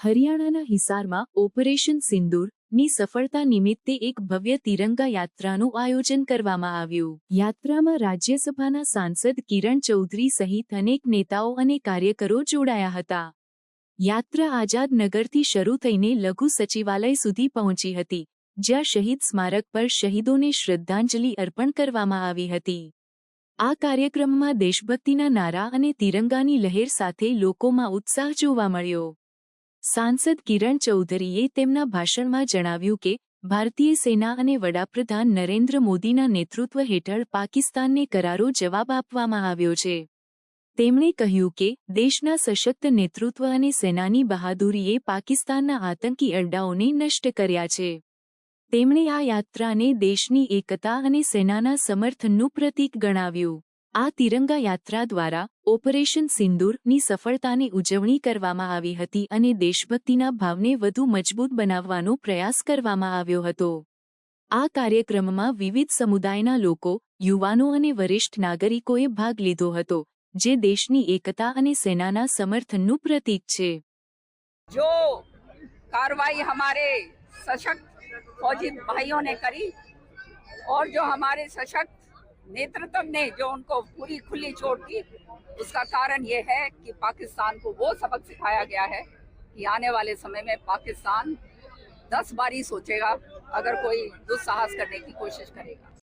હરિયાણાના હિસારમાં ઓપરેશન સિંદૂરની સફળતા નિમિત્તે એક ભવ્ય તિરંગા યાત્રાનું આયોજન કરવામાં આવ્યું. યાત્રામાં રાજ્યસભાના સાંસદ કિરણ ચૌધરી સહિત અનેક નેતાઓ અને કાર્યકરો જોડાયા હતા. યાત્રા આઝાદનગરથી શરૂ થઈને લઘુ સચિવાલય સુધી પહોંચી હતી, જ્યાં શહીદ સ્મારક પર શહીદોને શ્રદ્ધાંજલિ અર્પણ કરવામાં આવી હતી. આ કાર્યક્રમમાં દેશભક્તિના નારા અને તિરંગાની લહેર સાથે લોકોમાં ઉત્સાહ જોવા મળ્યો. સાંસદ કિરણ ચૌધરીએ તેમના ભાષણમાં જણાવ્યું કે, ભારતીય સેના અને વડાપ્રધાન નરેન્દ્ર મોદીના નેતૃત્વ હેઠળ પાકિસ્તાનને કરારો જવાબ આપવામાં આવ્યો છે. તેમણે કહ્યું કે, દેશના સશક્ત નેતૃત્વ અને સેનાની બહાદુરીએ પાકિસ્તાનના આતંકી અડ્ડાઓને નષ્ટ કર્યા છે. તેમણે આ યાત્રાને દેશની એકતા અને સેનાના સમર્થનનું પ્રતીક ગણાવ્યું. આ તિરંગા યાત્રા દ્વારા ઓપરેશન સિંદૂરની સફળતાની ઉજવણી કરવામાં આવી હતી અને દેશભક્તિના ભાવને વધુ મજબૂત બનાવવાનો પ્રયાસ કરવામાં આવ્યો હતો આ કાર્યક્રમમાં વિવિધ સમુદાયના લોકો યુવાનો અને વરિષ્ઠ નાગરિકોએ ભાગ લીધો હતો જે દેશની એકતા અને સેનાના સમર્થનનું પ્રતીક છે जो कार्रवाई हमारे सशक्त फौजी भाइयों ने करी और जो हमारे सशक्त नेतृत्व ने, जो उनको पूरी खुली छोड़ दी, उसका कारण यह है कि पाकिस्तान को वो सबक सिखाया गया है कि आने वाले समय में पाकिस्तान दस बार ही सोचेगा, अगर कोई दुस्साहस करने की कोशिश करेगा।